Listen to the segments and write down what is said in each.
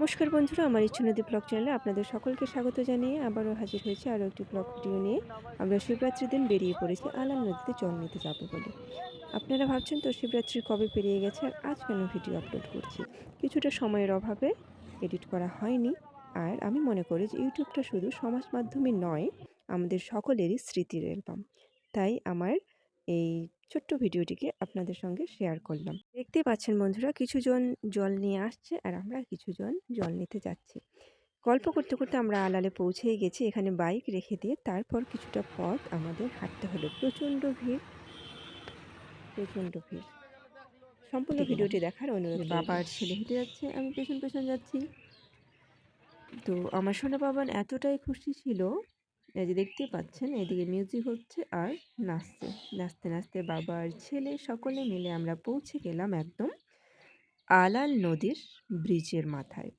নমস্কার বন্ধুরা, আমার ইচ্ছু নদী ব্লগ চ্যানেলে আপনাদের সকলকে স্বাগত জানিয়ে আবারও হাজির হয়েছে আরও একটি ব্লগ ভিডিও নিয়ে। আমরা শিবরাত্রির দিন বেরিয়ে পড়েছি, আলাম নদীতে জল নিতে যাব বলে। আপনারা ভাবছেন তো শিবরাত্রি কবে পেরিয়ে গেছে আর আজ কেন ভিডিও আপলোড করছি? কিছুটা সময়ের অভাবে এডিট করা হয়নি। আর আমি মনে করি যে ইউটিউবটা শুধু সমাজ মাধ্যমে নয়, আমাদের সকলেরই স্মৃতির অ্যালবাম তাই আমার এই ছোট্ট ভিডিওটিকে আপনাদের সঙ্গে শেয়ার করলাম। দেখতেই পাচ্ছেন বন্ধুরা কিছুজন জল নিয়ে আসছে আর আমরা কিছুজন জল নিতে যাচ্ছি। গল্প করতে করতে আমরা আলালে পৌঁছেই গেছি এখানে বাইক রেখে দিয়ে। তারপর কিছুটা পথ আমাদের হাঁটতে হলো। প্রচণ্ড ভিড় প্রচণ্ড ভিড়। সম্পূর্ণ ভিডিওটি দেখার অনুরোধ বাবার ছেলে হেঁটে যাচ্ছে আমি পেছন পেছন যাচ্ছি। তো আমার সোনা বাবান এতটাই খুশি ছিল এই যে দেখতেই পাচ্ছেন, এদিকে মিউজিক হচ্ছে আর নাচছে। নাচতে নাচতে বাবার ছেলে সকলে মিলে আমরা পৌঁছে গেলাম একদম আলাল নদীর ব্রিজের মাথায়।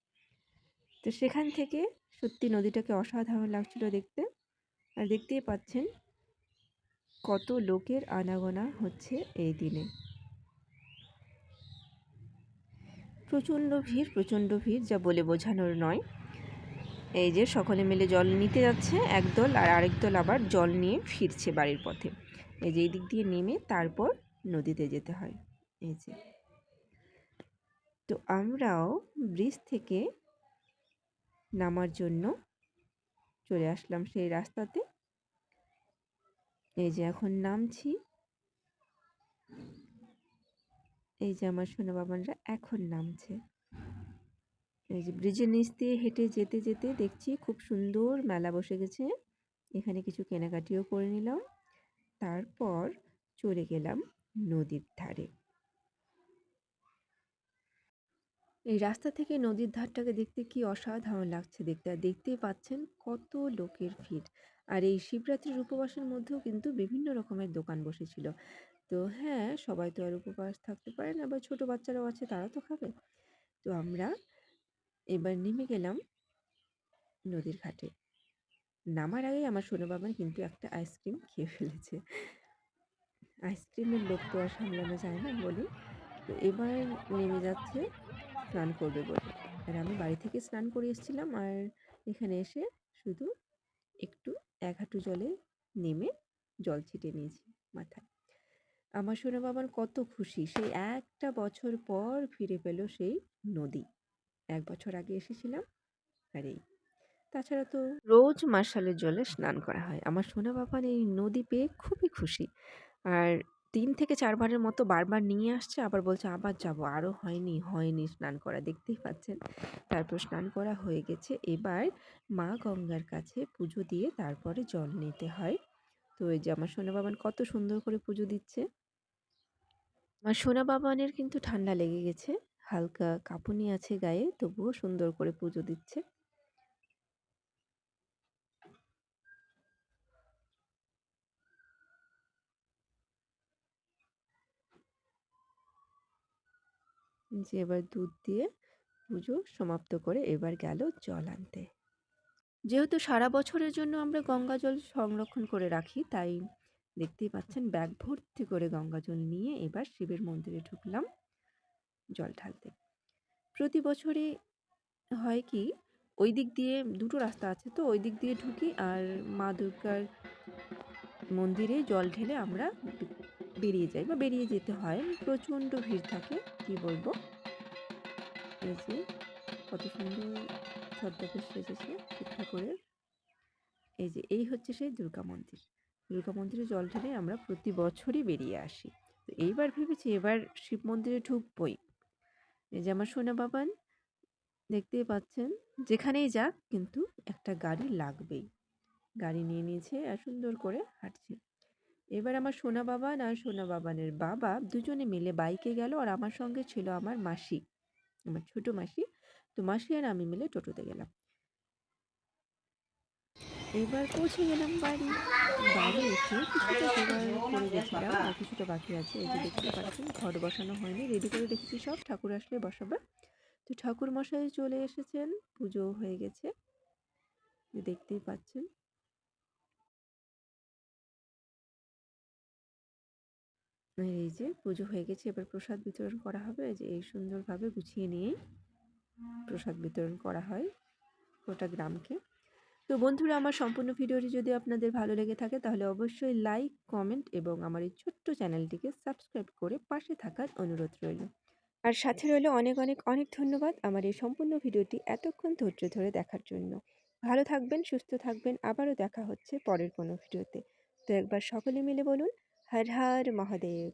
তো সেখান থেকে সত্যি নদীটাকে অসাধারণ লাগছিল দেখতে। আর দেখতেই পাচ্ছেন কত লোকের আনাগোনা হচ্ছে এই দিনে। প্রচণ্ড ভিড় প্রচণ্ড ভিড় যা বলে বোঝানোর নয়। এই যে সকলে মিলে জল নিতে যাচ্ছে একদল আর আরেক দল আবার জল নিয়ে ফিরছে বাড়ির পথে। এই যে এই দিক দিয়ে নেমে তারপর নদীতে যেতে হয়। এই যে। তো আমরাও ব্রিজ থেকে নামার জন্য চলে আসলাম সেই রাস্তাতে। এই যে এখন নামছি। এই যে আমার সোনা বাবানরা এখন নামছে। এই যে ব্রিজের নিচ দিয়ে হেঁটে যেতে যেতে দেখছি খুব সুন্দর মেলা বসে গেছে। এখানে কিছু কেনাকাটিও করে নিলাম। তারপর চলে গেলাম নদীর ধারে। এই রাস্তা থেকে নদীর ধারটাকে দেখতে কি অসাধারণ লাগছে দেখতে। আর দেখতেই পাচ্ছেন কত লোকের ভিড়। আর এই শিবরাত্রির উপবাসের মধ্যেও কিন্তু বিভিন্ন রকমের দোকান বসেছিল। তো হ্যাঁ সবাই তো আর উপবাস থাকতে পারে না বা ছোটো বাচ্চারাও আছে তারা তো খাবে। তো আমরা এবার নেমে গেলাম নদীর ঘাটে। নামার আগে আমার সোনা বাবান কিন্তু একটা আইসক্রিম খেয়ে ফেলেছে। আইসক্রিমের লোক তো আর সামলানো যায় না বলি তো এবার নেমে যাচ্ছে স্নান করবে বলে। আর আমি বাড়ি থেকে স্নান করে এসেছিলাম আর এখানে এসে শুধু একটু এক হাঁটু জলে নেমে জল ছিটিয়ে নিয়েছি মাথায়। আমার সোনা বাবার কত খুশি, সেই একটা বছর পর ফিরে পেল সেই নদী। এক বছর আগে এসেছিলাম আর এই তাছাড়া তো রোজ মার্শালের জলে স্নান করা হয়। আমার সোনা বাবার এই নদী পেয়ে খুবই খুশি। আর তিন থেকে চারবারের মতো বারবার নিয়ে আসছে আবার বলছে আবার যাব। আরও হয়নি হয়নি স্নান করা দেখতেই পাচ্ছেন। তারপর স্নান করা হয়ে গেছে। এবার মা গঙ্গার কাছে পুজো দিয়ে তারপরে জল নিতে হয়। তো এই যে আমার সোনা বাবান কত সুন্দর করে পুজো দিচ্ছে। আমার সোনা বাবানের কিন্তু ঠান্ডা লেগে গেছে। হালকা কাঁপুনি আছে গায়ে, তবুও সুন্দর করে পুজো দিচ্ছে। যে এবার দুধ দিয়ে পুজো সমাপ্ত করে এবার গেল জল আনতে। যেহেতু সারা বছরের জন্য আমরা গঙ্গা জল সংরক্ষণ করে রাখি, তাই দেখতেই পাচ্ছেন ব্যাগ ভর্তি করে গঙ্গা জল নিয়ে এবার শিবের মন্দিরে ঢুকলাম। জল ঢালতে। প্রতি বছরে হয় কি, ওই দিক দিয়ে দুটো রাস্তা আছে তো, ওই দিক দিয়ে ঢুকি আর মা দুর্গার মন্দিরে জল ঢেলে আমরা বেরিয়ে যাই বা বেরিয়ে যেতে হয়। প্রচণ্ড ভিড় থাকে, কি বলব? এই যে, কত সুন্দর ছদ্মবেশ সেজেছে ঠাকুরের। এই যে, এই হচ্ছে সেই দুর্গা মন্দির। দুর্গা মন্দিরে জল ঢেলে আমরা প্রতি বছরই বেরিয়ে আসি। তো এইবার ভেবেছি এবার শিব মন্দিরে ঢুকবই। এই যে আমার সোনা বাবান, দেখতেই পাচ্ছেন? যেখানেই যাক কিন্তু একটা গাড়ি লাগবেই। গাড়ি নিয়ে নিয়েছে আর সুন্দর করে হাঁটছে। এবার আমার সোনা বাবান আর সোনা বাবানের বাবা দুজনে মিলে বাইকে গেল আর আমার সঙ্গে ছিল আমার মাসি, আমার ছোট মাসি। তো মাসি আর আমি মিলে টোটোতে গেলাম। এবার পৌঁছে গেলাম বাড়ি। বাড়ি এসে কিছুটা জোগাড় করে গেছিলাম, আর কিছুটা বাকি আছে। এই যে দেখতে পাচ্ছেন, ঘর বসানো হয়নি রেডি করে রেখেছি সব। ঠাকুর আসলে বসাবে। তো ঠাকুর মশাই চলে এসেছেন, পুজো হয়ে গেছে। দেখতেই পাচ্ছেন। এই যে পুজো হয়ে গেছে, এবার প্রসাদ বিতরণ করা হবে। এই যে এই সুন্দরভাবে গুছিয়ে নিয়ে প্রসাদ বিতরণ করা হয় গোটা গ্রামকে। তো বন্ধুরা, আমার সম্পূর্ণ ভিডিওটি যদি আপনাদের ভালো লেগে থাকে, তাহলে অবশ্যই লাইক, কমেন্ট এবং আমার এই ছোট্ট চ্যানেলটিকে সাবস্ক্রাইব করে পাশে থাকার অনুরোধ রইল। আর সাথে রইল অনেক অনেক অনেক ধন্যবাদ আমার এই সম্পূর্ণ ভিডিওটি এতক্ষণ ধৈর্য ধরে দেখার জন্য। ভালো থাকবেন, সুস্থ থাকবেন, আবারও দেখা হচ্ছে পরের কোনো ভিডিওতে। তো একবার সকলে মিলে বলুন, হর হর মহাদেব।